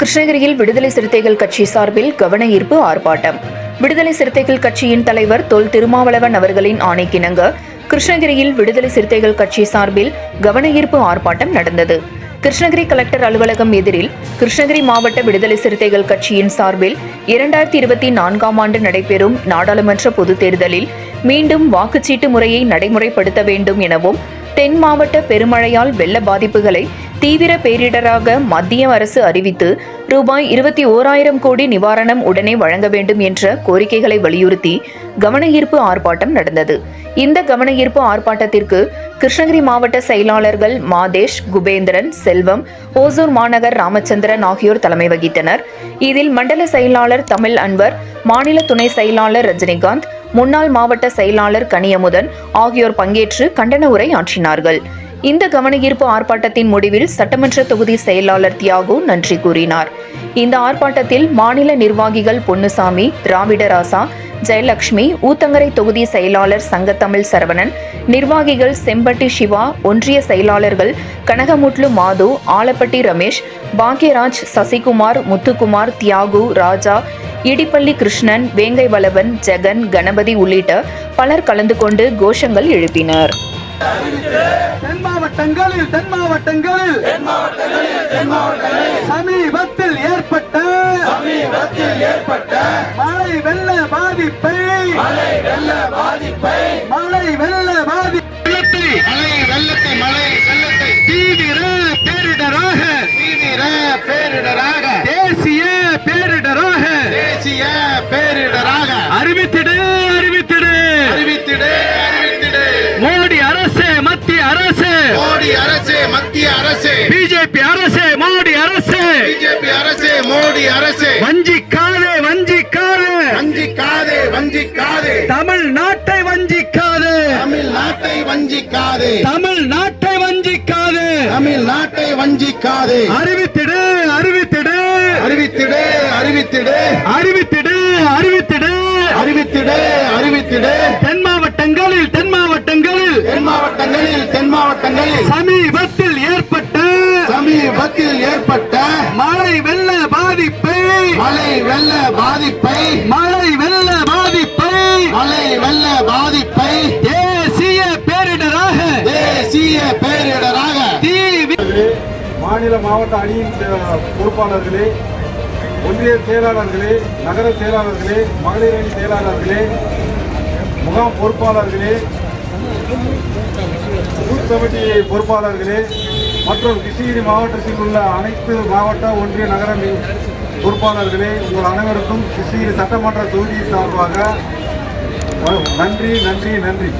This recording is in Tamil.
கிருஷ்ணகிரியில் விடுதலை சிறுத்தைகள் கட்சி சார்பில் கவன ஈர்ப்பு ஆர்ப்பாட்டம். விடுதலை சிறுத்தைகள் கட்சியின் தலைவர் தொல் திருமாவளவன் அவர்களின் ஆணைக்கிணங்க கிருஷ்ணகிரியில் விடுதலை சிறுத்தைகள் கட்சி சார்பில் கவன ஈர்ப்பு ஆர்ப்பாட்டம் நடந்தது. கிருஷ்ணகிரி கலெக்டர் அலுவலகம் எதிரில் கிருஷ்ணகிரி மாவட்ட விடுதலை சிறுத்தைகள் கட்சியின் சார்பில் இரண்டாயிரத்தி இருபத்தி நான்காம் ஆண்டு நடைபெறும் நாடாளுமன்ற பொதுத் தேர்தலில் மீண்டும் வாக்குச்சீட்டு முறையை நடைமுறைப்படுத்த வேண்டும் எனவும் தென் மாவட்ட பெருமழையால் வெள்ள பாதிப்புகளை தீவிர பேரிடராக மத்திய அரசு அறிவித்து ரூபாய் இருபத்தி ஓராயிரம் கோடி நிவாரணம் உடனே வழங்க வேண்டும் என்ற கோரிக்கைகளை வலியுறுத்தி கவனஈர்ப்பு ஆர்ப்பாட்டம் நடந்தது. இந்த கவனஈர்ப்பு ஆர்ப்பாட்டத்திற்கு கிருஷ்ணகிரி மாவட்ட செயலாளர்கள் மாதேஷ் குபேந்திரன் செல்வம் ஓசூர் மாநகர் ராமச்சந்திரன் ஆகியோர் தலைமை வகித்தனர். இதில் மண்டல செயலாளர் தமிழ் அன்வர் மாநில துணை செயலாளர் ரஜினிகாந்த் முன்னாள் மாவட்ட செயலாளர் கனியமுதன் ஆகியோர் பங்கேற்று கண்டன உரை ஆற்றினார்கள். இந்த கவனஈர்ப்பு ஆர்ப்பாட்டத்தின் முடிவில் சட்டமன்ற தொகுதி செயலாளர் தியாகு நன்றி கூறினார். இந்த ஆர்ப்பாட்டத்தில் மாநில நிர்வாகிகள் பொன்னுசாமி திராவிடராசா ஜெயலட்சுமி ஊத்தங்கரை தொகுதி செயலாளர் சங்கத்தமிழ் சரவணன் நிர்வாகிகள் செம்பட்டி சிவா ஒன்றிய செயலாளர்கள் கனகமுட்லு மாது ஆலப்பட்டி ரமேஷ் பாக்யராஜ் சசிகுமார் முத்துக்குமார் தியாகு ராஜா இடிப்பள்ளி கிருஷ்ணன் வேங்கை வளவன் ஜெகன் கணபதி உள்ளிட்ட பலர் கலந்து கொண்டு கோஷங்கள் எழுப்பினர். தென் மாவட்டங்களில் தென் மாவட்டங்களில் சமீபத்தில் ஏற்பட்ட சமீபத்தில் ஏற்பட்ட மழை வெள்ள பாதிப்பை மழை வெள்ள பாதிப்பை மழை வெள்ள பாதிப்பை மழை வெள்ளத்தை மழை வெள்ளத்தை தீவிர பேரிடராக தீவிர பேரிடராக தேசிய பேரிடராக தேசிய பேரிடராக. அறிவித்திடு அறிவித்திடு. அறிவித்திடு அறிவித்திடு. மோடி மோடி அரசு மத்திய அரசு. பிஜேபி அரசு மோடி அரசு. பிஜேபி அரசு மோடி அரசு. வஞ்சிக்காதே வஞ்சிக்காதே. வஞ்சிக்காதே வஞ்சிக்காதே. தமிழ்நாட்டை வஞ்சிக்காதே. தமிழ்நாட்டை வஞ்சிக்காதே. தமிழ்நாட்டை வஞ்சிக்காதே. தமிழ்நாட்டை வஞ்சிக்காதே. அறிவித்திடு அறிவித்திடு. அறிவித்திடு அறிவித்திடு. அறிவித்திடு அறிவித்திடு. அறிவித்திடு அறிவித்திடு தென் மாவட்டங்களில் தென் மாவட்டங்களில் தென் மாவட்டங்களில் தென் மாவட்டங்களில் சமீபத்தில் ஏற்பட்ட சமீபத்தில் ஏற்பட்ட மழை வெள்ள பாதிப்பை மழை வெள்ள பாதிப்பை மழை வெள்ள பாதிப்பை மழை வெள்ள பாதிப்பை தேசிய பேரிடராக தேசிய பேரிடராக தீவி மாநில மாவட்ட அணியின் பொறுப்பாளர்களே ஒன்றிய செயலாளர்களே நகர செயலாளர்களே மகளிர் அணி செயலாளர்களே முகாம் பொறுப்பாளர்களே பூத் கமிட்டி பொறுப்பாளர்களே மற்றும் கிருஷ்ணகிரி மாவட்டத்தில் உள்ள அனைத்து மாவட்ட ஒன்றிய நகர பொறுப்பாளர்களே உங்கள் அனைவருக்கும் கிருஷ்ணகிரி சட்டமன்ற தொகுதி சார்பாக நன்றி நன்றி நன்றி.